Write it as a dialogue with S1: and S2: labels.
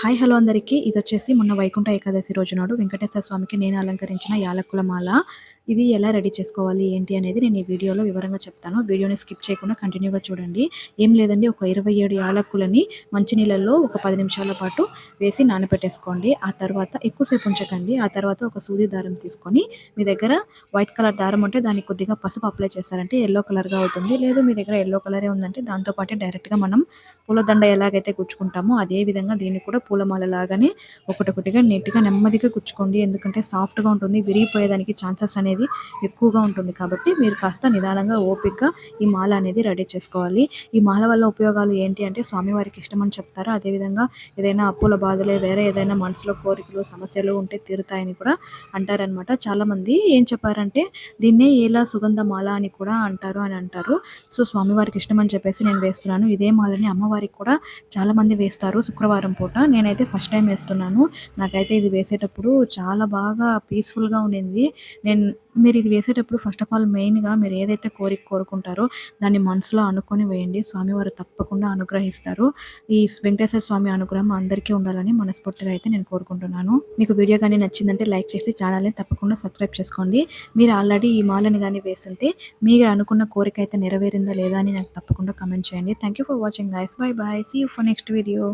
S1: Hi hello అందరికీ. ఇది వచ్చేసి మొన్న వైకుంఠ ఏకాదశి రోజు నాడు వెంకటేశ్వర స్వామికి నేను అలంకరించిన యాలకుల మాల. ఇది ఎలా రెడీ చేసుకోవాలి ఏంటి అనేది నేను ఈ వీడియోలో వివరంగా చెప్తాను. వీడియోని స్కిప్ చేయకుండా కంటిన్యూగా చూడండి. ఏం లేదండి ఒక ఇరవై ఏడు యాలక్కులని మంచినీళ్ళల్లో ఒక పది నిమిషాల పాటు వేసి నానబెట్టేసుకోండి ఆ తర్వాత ఎక్కువసేపు ఉంచకండి. ఆ తర్వాత ఒక సూది దారం తీసుకొని మీ దగ్గర వైట్ కలర్ దారం ఉంటే దానికి కొద్దిగా పసుపు అప్లై చేశారంటే ఎల్లో కలర్గా అవుతుంది. లేదు మీ దగ్గర ఎల్లో కలరే ఉందంటే దాంతోపాటే డైరెక్ట్గా మనం పూలదండ ఎలాగైతే గుచ్చుకుంటామో అదే విధంగా దీన్ని కూడా పూలమాల లాగానే ఒకటొకటిగా నీట్గా నెమ్మదిగా గుచ్చుకోండి. ఎందుకంటే సాఫ్ట్గా ఉంటుంది విరిగిపోయేదానికి ఛాన్సెస్ అనేది ఎక్కువగా ఉంటుంది. కాబట్టి మీరు కాస్త నిదానంగా ఓపికగా ఈ మాల అనేది రెడీ చేసుకోవాలి. ఈ మాల వల్ల ఉపయోగాలు ఏంటి అంటే స్వామివారికి ఇష్టమని చెప్తారు? అదేవిధంగా ఏదైనా అప్పుల బాధలే వేరే ఏదైనా మనసులో కోరికలు సమస్యలు ఉంటే తీరుతాయని కూడా అంటారనమాట. చాలామంది ఏం చెప్పారంటే దీన్నే ఏలా సుగంధ మాల అని కూడా అంటారు అని అంటారు. సో స్వామివారికి ఇష్టం అని చెప్పేసి నేను వేస్తున్నాను. ఇదే మాలని అమ్మవారికి కూడా చాలా మంది వేస్తారు శుక్రవారం పూట. నేనైతే ఫస్ట్ టైం వేస్తున్నాను. నాకైతే ఇది వేసేటప్పుడు చాలా బాగా పీస్ఫుల్గా ఉండింది. నేను మీరు ఇది వేసేటప్పుడు ఫస్ట్ ఆఫ్ ఆల్ మెయిన్గా మీరు ఏదైతే కోరిక కోరుకుంటారో దాన్ని మనసులో అనుకొని వేయండి. స్వామివారు తప్పకుండా అనుగ్రహిస్తారు. ఈ వెంకటేశ్వర స్వామి అనుగ్రహం అందరికీ ఉండాలని మనస్ఫూర్తిగా అయితే నేను కోరుకుంటున్నాను. మీకు వీడియో కానీ నచ్చిందంటే లైక్ చేసి ఛానల్ని తప్పకుండా సబ్స్క్రైబ్ చేసుకోండి. మీరు ఆల్రెడీ ఈ మాలని కానీ వేస్తుంటే మీరు అనుకున్న కోరిక అయితే నెరవేరిందా లేదా అని నాకు తప్పకుండా కమెంట్ చేయండి. Thank you for watching guys bye bye see you for next video